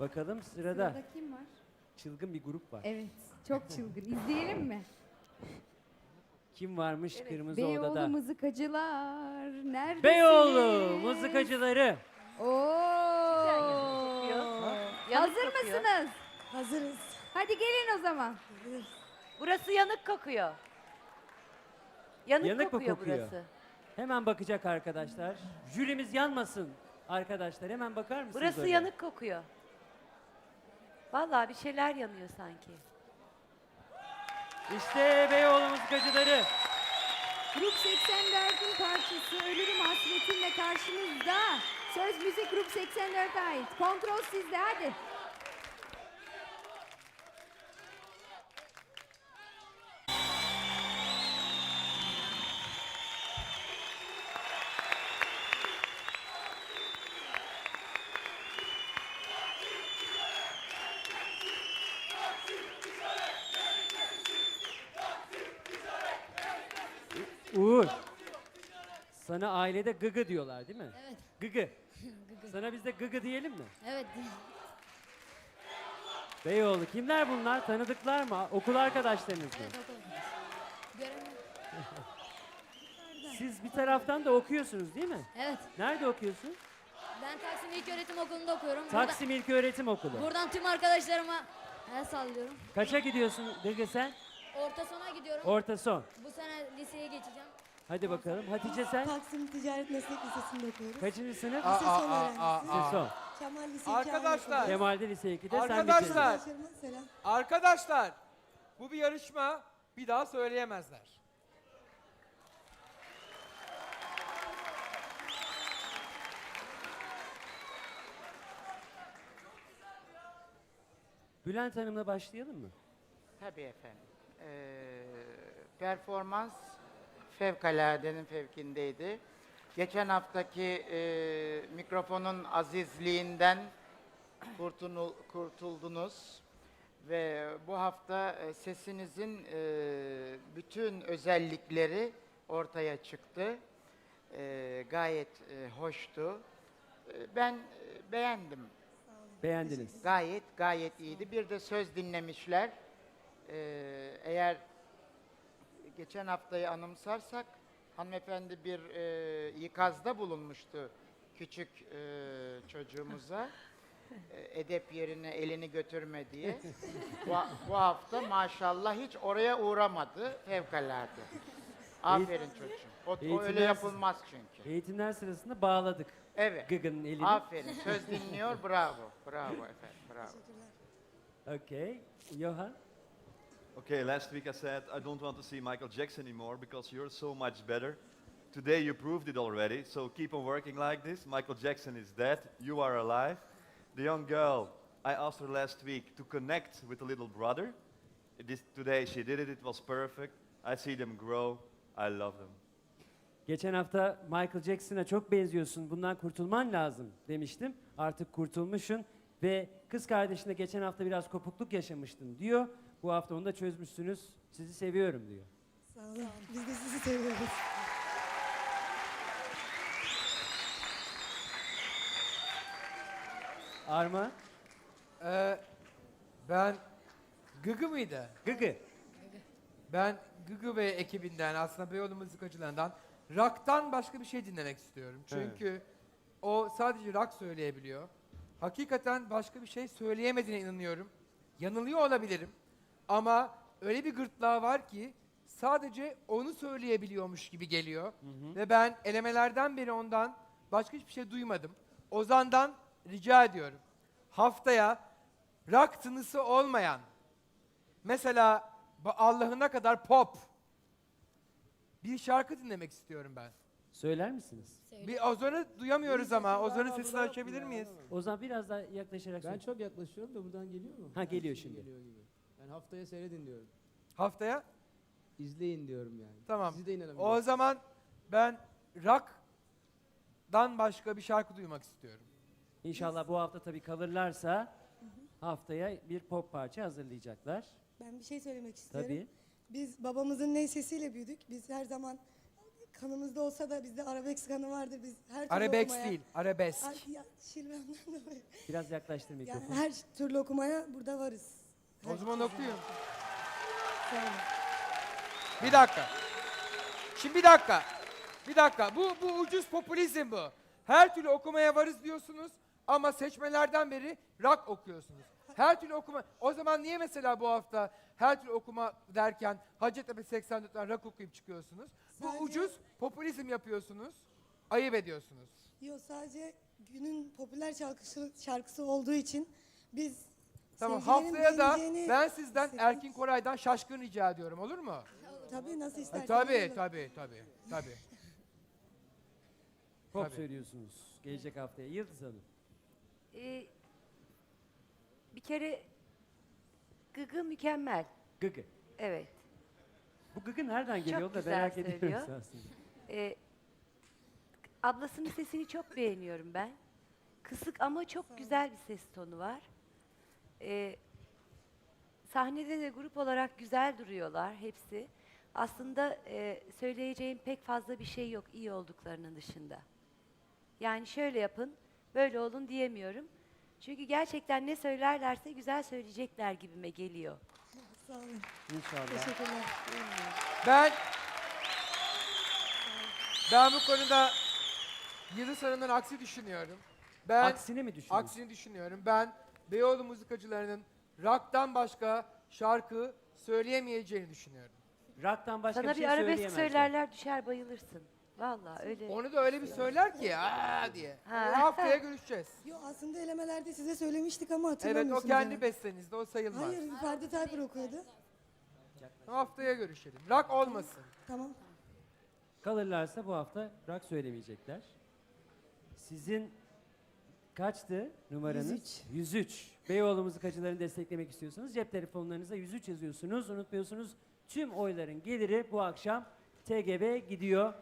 Bakalım sırada Sırada kim var? çılgın bir grup var. Evet. Çok çılgın. İzleyelim mi? Kim varmış kırmızı Beyoğlu odada? mızıkacılar. Neredesiniz? Beyoğlu mızıkacıları. Oo. Hazır kokuyor. mısınız? Hazırız. Hadi gelin o zaman. Burası yanık kokuyor. Yanık, Yanık mı kokuyor, kokuyor? burası. Hemen bakacak arkadaşlar. Jürimiz yanmasın arkadaşlar. Hemen bakar mısınız? Burası oraya? yanık kokuyor. Vallahi bir şeyler yanıyor sanki. İşte Beyoğlu mızıkacıları. Grup 84'ün parçası Ölürüm Hasretinle karşınızda. Söz müzik Grup 84'e ait. Kontrol sizde hadi. Uğur. Sana ailede gıgı diyorlar değil mi? Evet. Gıgı. Sana biz de gıgı diyelim mi? Evet. Beyoğlu kimler bunlar? Tanıdıklar mı? Okul arkadaşlarınız mı? Evet okul. Siz bir taraftan da okuyorsunuz değil mi? Evet. Nerede okuyorsun? Ben Taksim İlköğretim Okulu'nda okuyorum. Taksim İlköğretim Okulu. Buradan, buradan tüm arkadaşlarıma el sallıyorum. Kaça gidiyorsun Gıgı sen? Orta sona gidiyorum. Orta son. Bu sene liseye geçeceğim. Hadi bakalım. Hatice sen? Taksim Ticaret Meslek Lisesi'nde okuyoruz. Kaçıncı sınıf? Lise son öğrencisi. Lise son. Kemal Lise Arkadaşlar. Kemal'de lise 2'de sen Arkadaşlar. bitirdin. Arkadaşlarıma selam. Arkadaşlar bu bir yarışma bir daha söyleyemezler. Bülent Hanım'la başlayalım mı? Tabii efendim. Ee, performans fevkaladenin fevkindeydi. Geçen haftaki e, mikrofonun azizliğinden kurtunu- kurtuldunuz ve bu hafta e, sesinizin e, bütün özellikleri ortaya çıktı. E, gayet e, hoştu. E, ben e, beğendim. Beğendiniz. Gayet gayet iyiydi. Bir de söz dinlemişler. Ee, eğer geçen haftayı anımsarsak hanımefendi bir e, ikazda bulunmuştu küçük e, çocuğumuza. E, edep yerine elini götürme diye. bu, bu hafta maşallah hiç oraya uğramadı fevkalade. Aferin çocuğum. O, o öyle yapılmaz çünkü. Eğitimler sırasında bağladık Evet. Gıgı'nın elini. Aferin. Söz dinliyor. Bravo. Bravo efendim. Bravo. Okay. Johan? Okay, last week I said I don't want to see Michael Jackson anymore because you're so much better. Today you proved it already, so keep on working like this. Michael Jackson is dead, you are alive. The young girl, I asked her last week to connect with the little brother. This, today she did it, it was perfect. I see them grow, I love them. Geçen hafta Michael Jackson'a çok benziyorsun. Bundan kurtulman lazım demiştim. Artık kurtulmuşsun ve kız kardeşine geçen hafta biraz kopukluk yaşamıştın diyor. Bu hafta onu da çözmüşsünüz. Sizi seviyorum diyor. Sağ olun. Biz de sizi seviyoruz. Arma, Ee, ben Gıgı mıydı? Gıgı. Ben Gıgı ve ekibinden aslında Beyoğlu mızıkacılarından rock'tan başka bir şey dinlemek istiyorum. Çünkü o sadece rock söyleyebiliyor. Hakikaten başka bir şey söyleyemediğine inanıyorum. Yanılıyor olabilirim. Ama öyle bir gırtlağı var ki sadece onu söyleyebiliyormuş gibi geliyor. Ve ben elemelerden beri ondan başka hiçbir şey duymadım. Ozan'dan rica ediyorum. Haftaya rock tınısı olmayan Mesela Allah'ına kadar pop. Bir şarkı dinlemek istiyorum ben. Söyler misiniz? Bir Ozan'ı duyamıyoruz ama. Ozan'ın sesini açabilir miyiz? O zaman biraz daha yaklaşarak Ben söyle. çok yaklaşıyorum da buradan geliyor mu? Ha, geliyor şimdi. Geliyor gibi. Ben haftaya seyredin diyorum. Haftaya? İzleyin diyorum yani. Tamam. Siz de inanamıyorum. O zaman ben rock'dan başka bir şarkı duymak istiyorum. İnşallah bu hafta tabii kalırlarsa haftaya bir pop parça hazırlayacaklar. Ben bir şey söylemek istiyorum. Tabii. Biz babamızın ney sesiyle büyüdük. Biz her zaman kanımızda olsa da bizde arabesk kanı vardır. Biz her türlü Arabesk okumaya... değil, arabesk. Ay, ya, şivemden dolayı. Biraz yaklaştır Yani mikrofonu. her türlü okumaya burada varız. O zaman okuyun. Bir dakika. Şimdi bir dakika. Bir dakika. Bu bu ucuz popülizm bu. Her türlü okumaya varız diyorsunuz ama seçmelerden beri rock okuyorsunuz. Her türlü okuma. O zaman niye mesela bu hafta her türlü okuma derken Hacettepe 84'ten rock okuyup çıkıyorsunuz? Bu Sadece- ucuz popülizm yapıyorsunuz. Ayıp ediyorsunuz. Yok sadece günün popüler şarkısı, şarkısı olduğu için biz Tamam haftaya da ben sizden. Erkin Koray'dan şaşkın rica ediyorum olur mu? Tabii nasıl isterseniz. tabii olur. tabii tabii tabii. Pop tabii. söylüyorsunuz gelecek haftaya. Yıldız Hanım. Ee, bir kere Gıgı mükemmel. Gıgı. Evet. Bu gıgı nereden geliyor da güzel merak söylüyor. aslında. Ee, ablasının sesini çok beğeniyorum ben. Kısık ama çok güzel bir ses tonu var. Ee, sahnede de grup olarak güzel duruyorlar hepsi. Aslında e, söyleyeceğim pek fazla bir şey yok iyi olduklarının dışında. Yani şöyle yapın, böyle olun diyemiyorum. Çünkü gerçekten ne söylerlerse güzel söyleyecekler gibime geliyor. Sağ olun. İnşallah. Teşekkürler. Ben ben bu konuda Yıldız Hanım'dan aksi düşünüyorum. Ben Aksini mi düşünüyorsun? aksini düşünüyorum. Ben Beyoğlu muzikacılarının rock'tan başka şarkı söyleyemeyeceğini düşünüyorum. Rock'tan başka Sana bir bir, şey arabesk söyleyemezler. söylerler düşer bayılırsın. Vallahi öyle. Onu da öyle bir söyler ki aa diye. Ha. O haftaya görüşeceğiz. Yok aslında elemelerde size söylemiştik ama Evet hatırlamıyorsunuz. o kendi yani. bestenizde o sayılmaz. Hayır Ferdi Tayfur okuyordu. Haftaya görüşelim. Rock olmasın. Tamam. Kalırlarsa bu hafta rock söylemeyecekler. Sizin kaçtı numaranız? 103. 103. Beyoğlu mızıkacılarını desteklemek istiyorsanız cep telefonlarınıza 103 yazıyorsunuz. Unutmuyorsunuz. Tüm oyların geliri bu akşam TGB gidiyor.